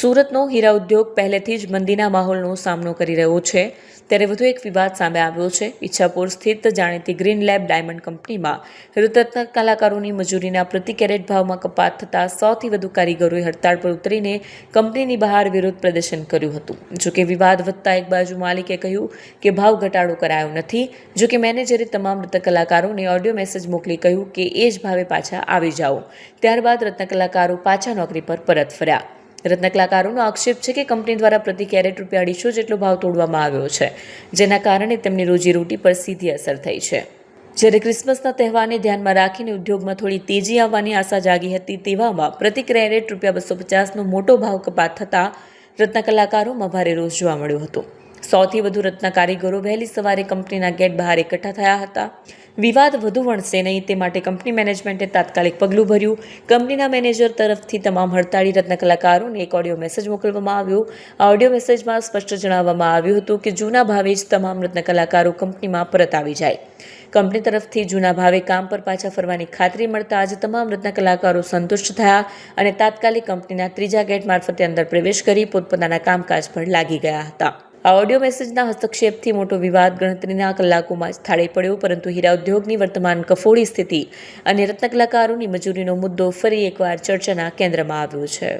સુરતનો હીરા ઉદ્યોગ પહેલેથી જ મંદીના માહોલનો સામનો કરી રહ્યો છે. ત્યારે વધુ એક વિવાદ સામે આવ્યો છે. ઈચ્છાપુર સ્થિત જાણીતી ગ્રીન લેબ ડાયમંડ કંપનીમાં રત્ન કલાકારોની મજૂરીના પ્રતિ કેરેટ ભાવમાં કપાત થતાં સૌથી વધુ કારીગરોએ હડતાળ પર ઉતરીને કંપનીની બહાર વિરોધ પ્રદર્શન કર્યું હતું. જોકે વિવાદ વધતા એક બાજુ માલિકે કહ્યું કે ભાવ ઘટાડો કરાયો નથી. જોકે મેનેજરે તમામ રત્ન કલાકારોને ઓડિયો મેસેજ મોકલી કહ્યું કે એ જ ભાવે પાછા આવી જાઓ. ત્યારબાદ રત્ન કલાકારો પાછા નોકરી પર પરત ફર્યા. રત્ન કલાકારોનો આક્ષેપ છે કે કંપની દ્વારા પ્રતિ કેરેટ રૂપિયા અઢીસો જેટલો ભાવ તોડવામાં આવ્યો છે, જેના કારણે તેમની રોજીરોટી પર સીધી અસર થઈ છે. જ્યારે ક્રિસમસના તહેવારને ધ્યાનમાં રાખીને ઉદ્યોગમાં થોડી તેજી આવવાની આશા જાગી હતી તેવામાં પ્રતિ કેરેટ રૂપિયા બસો પચાસનો મોટો ભાવ કપાત થતાં રત્ન કલાકારોમાં ભારે રોષ જોવા મળ્યો હતો. સૌથી વધુ રત્ન કારીગરો વહેલી સવારે કંપનીના ગેટ બહાર એકઠા થયા હતા. વિવાદ વધુ વણશે નહીં તે માટે કંપની મેનેજમેન્ટે તાત્કાલિક પગલું ભર્યું. કંપનીના મેનેજર તરફથી તમામ હડતાળી રત્ન કલાકારોને એક ઓડિયો મેસેજ મોકલવામાં આવ્યો. આ ઓડિયો મેસેજમાં સ્પષ્ટ જણાવવામાં આવ્યું હતું કે જૂના ભાવે જ તમામ રત્ન કલાકારો કંપનીમાં પરત આવી જાય. કંપની તરફથી જૂના ભાવે કામ પર પાછા ફરવાની ખાતરી મળતા આજે તમામ રત્ન કલાકારો સંતુષ્ટ થયા અને તાત્કાલિક કંપનીના ત્રીજા ગેટ મારફતે અંદર પ્રવેશ કરી પોતપોતાના કામકાજ પર લાગી ગયા હતા. આ ઓડિયો મેસેજના હસ્તક્ષેપથી મોટો વિવાદ ગણતરીના કલાકોમાં જ પડ્યો, પરંતુ હીરા ઉદ્યોગની વર્તમાન કફોડી સ્થિતિ અને રત્ન કલાકારોની મજૂરીનો મુદ્દો ફરી એકવાર ચર્ચાના કેન્દ્રમાં આવ્યો છે.